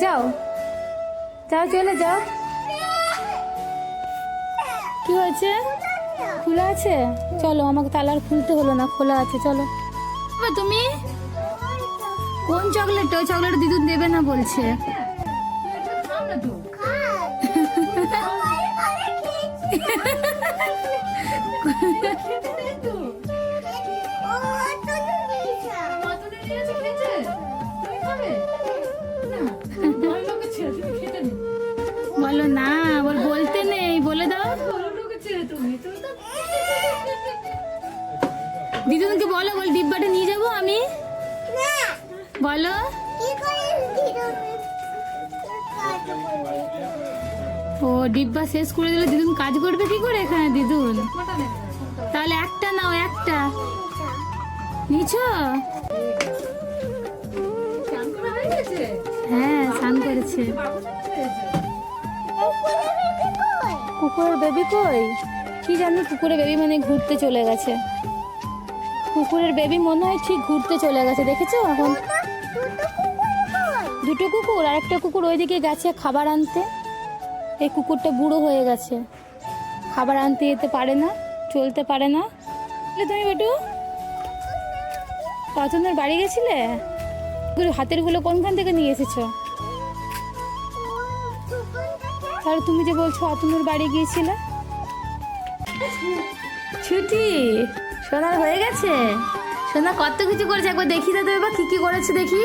যাও। যাও চলে যাও। কি হয়েছে? খোলা আছে? চলো আমাকে তালার খুলতে হলো না খোলা আছে চলো। তুমি? কোন চকলেট ওই চকলেট দিদুন দেবে না বলছে। বলো না বল বলতে নেই বলে দাও। দিদুনকে বলো বল ডিব্বাটা নিয়ে যাব আমি? বলো। ও ডিব্বা শেষ করে দিলে দিদুন কাজ করবে কি করে এখানে দিদুন? তাহলে একটা নাও একটা। নিছো? হ্যাঁ স্নান করেছে। কুকুরের বেবি কই? কি জানি কুকুরের বেবি মানে ঘুরতে চলে গেছে। কুকুরের বেবি মনে হয় ঠিক ঘুরতে চলে গেছে, দেখেছ এখন? দুটো কুকুর আর একটা কুকুর ওইদিকে গেছে খাবার আনতে। এই কুকুরটা বুড়ো হয়ে গেছে। খাবার আনতে যেতে পারে না, চলতে পারে না। তুমি বেটু পছন্দের বাড়ি গেছিলে? কুকুরের হাতেরগুলো কোনখান থেকে নিয়ে এসেছ? তাহলে তুমি যে বলছো অতনুর বাড়ি গিয়েছিলে? ছুটি সোনার হয়ে গেছে। সোনা কত কিছু করেছে? একবার দেখি তো এবার কি কি করেছে দেখি।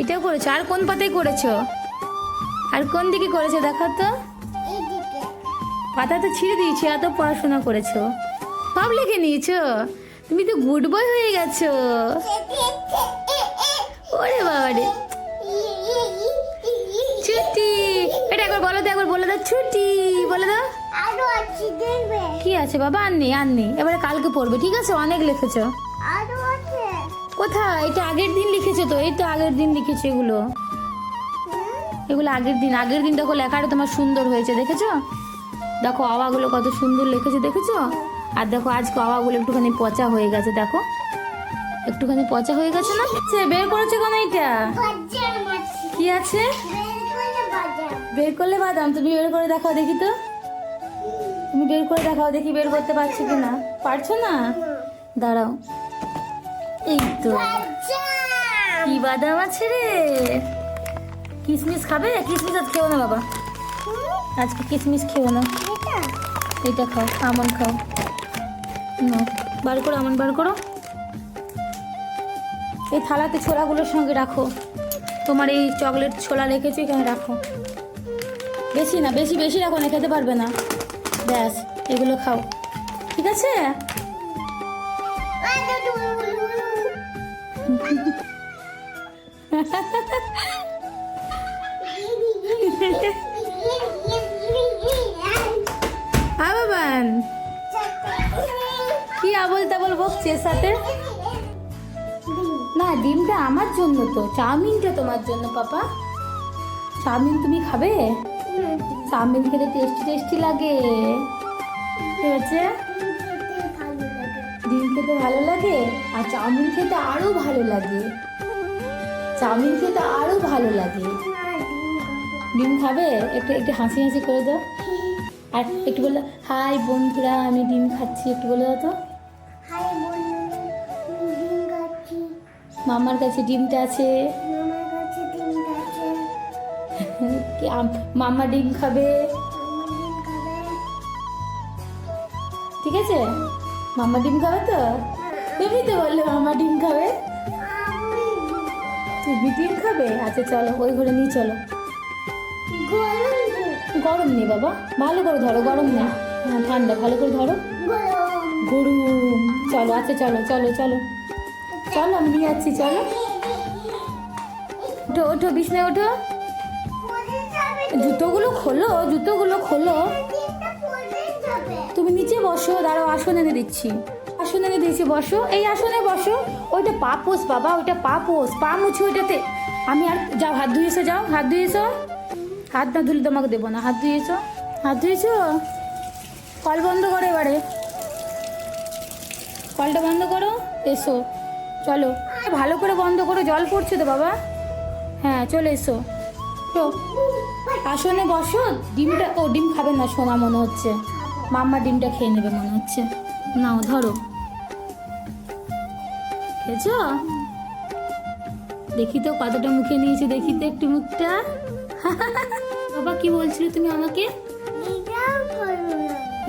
এটাও করেছ? আর কোন পাতায় করেছ? আর কোন দিকে করেছ? দেখো তো। পাতা তো ছিঁড়ে দিয়েছি এত পড়াশোনা করেছ। সব লিখে নিয়েছো? তুমি তো গুড বয় হয়ে গেছো। ওরে বাবা রে ছুটি। এটা একবার বলো তো, একবার বলে দাও। ছুটি, বলে দাও। আরও আছে দেখবে কি আছে বাবা? আর নেই আর নেই। এবারে কালকে পড়বে, ঠিক আছে? অনেক লিখেছো। আরও আছে কোথায়? এটা আগের দিন লিখেছো তো? এই তো আগের দিন লিখেছো এগুলো। এগুলো আগের দিন। আগের দিন দেখো লেখাটা তোমার সুন্দর হয়েছে, দেখেছ? দেখো আওয়াগুলো কত সুন্দর লিখেছে, দেখেছ? আর দেখো আজকে আওয়াগুলো একটুখানি পচা হয়ে গেছে দেখো। একটুখানি পচা হয়ে গেছে না? সে বের করেছে কেন এটা? কি আছে? বের করলে বাদাম? তুমি বের করে দেখাও দেখি তো। তুমি বের করে দেখাও দেখি বের করতে পারছ কি না পারছ না? দাঁড়াও। এই তো। কি বাদাম আছে রে? কিশমিশ খাবে? কিশমিশ আজ খেও না বাবা। আজকে কিশমিশ খেও না। এটা খাও আমন খাও। বার করো আমন বার করো। এই থালাতে ছোলাগুলোর সঙ্গে রাখো। তোমার এই চকলেট ছোলা রেখেছো এখানে রাখো। বেশি না বেশি বেশি রাখো না খেতে পারবে না। ব্যাস এগুলো খাও। ঠিক আছে? আরও বাবান। কি আবল তাবল বকছে এর সাথে? না, ডিমটা আমার জন্য তো। চাউমিনটা তোমার জন্য, পাপা। চাউমিন তুমি খাবে? চাউমিন খেতে টেস্টি টেস্টি লাগে। ঠিক হয়েছে? ডিম খেতে ভালো লাগে? আর চাউমিন খেতে আরও ভালো লাগে। চাউমিন খেতে আরও ভালো লাগে। ডিম খাবে? একটু একটু হাসি হাসি করে দাও। আর একটু বলল হাই বন্ধুরা, আমি ডিম খাচ্ছি। একটু বলে দাও তো। মামার কাছে ডিমটা আছে। মামা ডিম খাবে। ঠিক আছে? মামা ডিম খাবে তো? তুমি তো বললে মামা ডিম খাবে। তুমি ডিম খাবে? আচ্ছা চলো ওই ঘরে নিয়ে চলো। গরম নেই বাবা ভালো করে ধরো গরম নেই। হ্যাঁ ঠান্ডা ভালো করে ধরো। গরম। চলো আচ্ছা চলো চলো চলো। চলো, আমি নিয়ে যাচ্ছি, চলো। ওঠো ওঠো, বিছনায় ওঠো। জুতোগুলো খোলো জুতোগুলো খোলো। তুমি নিচে বসো, দাঁড়াও, আসন এনে দিচ্ছি। আসন এনে দিচ্ছি বসো। এই আসনে বসো। ওইটা পাপোস বাবা, ওইটা পাপোস পা মুছি ওইটাতে। আমি আর যাও, হাত ধুয়েছো যাও, হাত ধুয়েছো হাত না ধুলে তোমাকে দেবো না। হাত ধুয়েছো হাত ধুয়েছো কল বন্ধ করো এবারে। কলটা বন্ধ করো, এসো। চলো। ভালো করে বন্ধ করো জল পড়ছে তো বাবা। হ্যাঁ চলে এসো। তো আসনে বসো ডিমটা ও ডিম খাবে না সোনা মনে হচ্ছে। মাম্মা ডিমটা খেয়ে নেবে মনে হচ্ছে। নাও ধরো। খেয়েছ? দেখি তো কতটা মুখে নিয়েছি দেখি তো একটু মুখটা। বাবা কি বলছিলে তুমি আমাকে?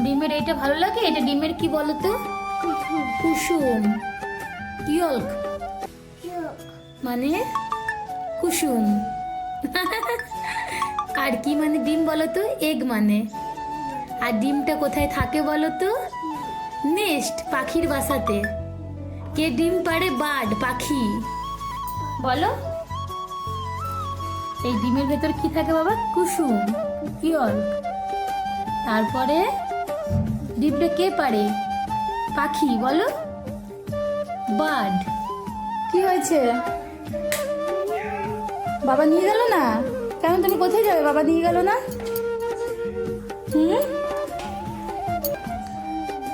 ডিমের এইটা ভালো লাগে? এটা ডিমের কি বলো তো? কুসুম। ইয়ল্ক মানে কুসুম। আর কি মানে ডিম বলো তো এগ মানে। আর ডিমটা কোথায় থাকে বলো তো নেস্ট পাখির বাসাতে। কে ডিম পারে বার্ড পাখি। বলো। এই ডিমের ভেতর কি থাকে বাবা? কুসুম। ইয়ল তারপরে ডিমটা কে পারে পাখি বলো। বার্ড। কি হয়েছে? বাবা নিয়ে গেল না? কেন তুমি কোথায় যাবে? বাবা নিয়ে গেল না? হুম?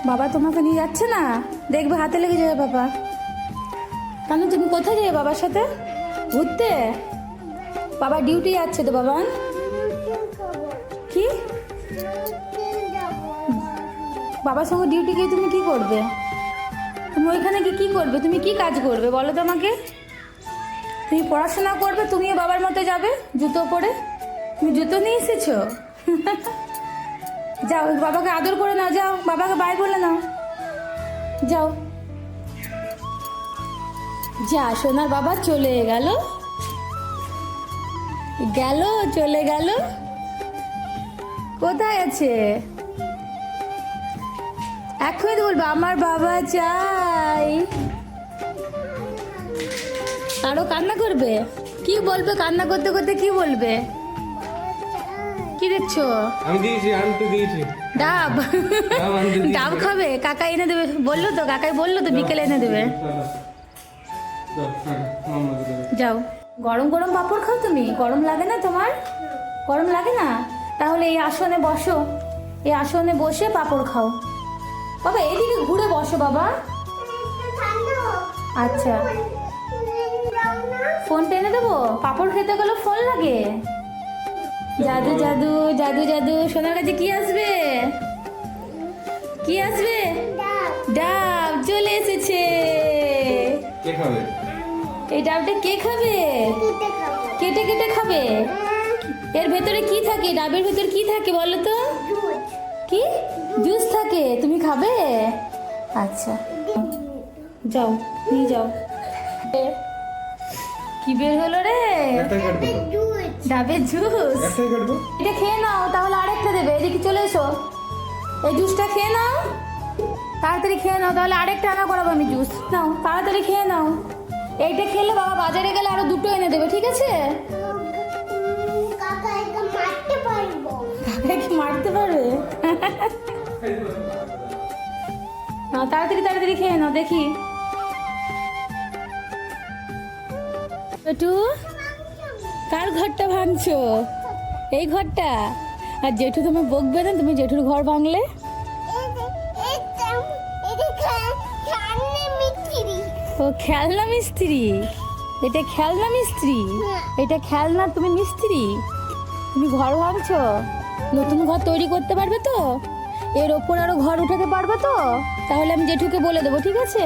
বাবা তোমাকে নিয়ে যাচ্ছে না? দেখবে হাতে লেগে যাবে বাবা। কেন তুমি কোথায় যাবে বাবার সাথে? ঘুরতে? বাবা ডিউটি যাচ্ছে তো, বাবা। কি? বাবার সঙ্গে ডিউটি গিয়ে তুমি কি করবে? তুমি ওইখানে গিয়ে কি করবে? তুমি কি কাজ করবে? বলো তো আমাকে। তুমি পড়াশোনা করবে, তুমিও বাবার মতো যাবে, জুতো পরে? তুমি জুতো নিয়ে এসেছ? যাও, বাবাকে আদর করে নাও, যাও, বাবাকে বাই বলে নাও। যাও। যা, সোনার বাবা চলে গেল। গেল, চলে গেল। কোথায় আছে? এখনই বলবে আমার বাবা চাই। আরও কান্না করবে? কি বলবে কান্না করতে করতে কি বলবে? কি দেখছ? আমি দিয়েছি আমি তো দিয়েছি। ডাব। ডাব খাবে? কাকা এনে দেবে। বলল তো কাকাই বলল তো বিকেলে এনে দেবে। যাও। গরম গরম পাপড় খাও তুমি? গরম লাগে না তোমার? গরম লাগে না? তাহলে এই আসনে বসো। এই আসনে বসে পাপড় খাও। বাবা এদিকে ঘুরে বসো বাবা। আচ্ছা। ফোন টেনে দেবো? পাপড় খেতে গেলে ফোন লাগে। জাদু জাদু জাদু জাদু সোনার কাছে কি আসবে? কি আসবে? ডাব চলে এসেছে। কে খাবে? এই ডাবটা কে খাবে? কেটে কেটে খাবে? এর ভেতরে কি থাকে? ডাবের ভেতর কি থাকে বলো তো? কি? জুস থাকে তুমি খাবে? আচ্ছা। যাও নিয়ে যাও। কি বের হলো রে? ডাবের জুস। এটা খেয়ে নাও তাহলে আরেকটা দেবে। এদিকে চলে এসো। এই জুসটা খেয়ে নাও। তাড়াতাড়ি খেয়ে নাও তাহলে আরেকটা আনা করাবো আমি জুস। নাও তাড়াতাড়ি খেয়ে নাও। এইটা খেলে বাবা বাজারে গেলে আরও দুটো এনে দেবে ঠিক আছে? কাকা কি মারতে পারবে? না, তাড়াতাড়ি তাড়াতাড়ি খেয়ে নাও, দেখি। একটু কার ঘরটা ভাঙছো? এই ঘরটা? আর জেঠু তুমি বকবে না তুমি জেঠুর ঘর ভাঙলে? ও, খেলনা মিস্ত্রি। এটা খেলনা মিস্ত্রি? এটা খেলনা তুমি মিস্ত্রি? তুমি ঘর ভাঙছো? নতুন ঘর তৈরি করতে পারবে তো? এর ওপর আরও ঘর উঠাতে পারবে তো? তাহলে আমি জেঠুকে বলে দেবো ঠিক আছে?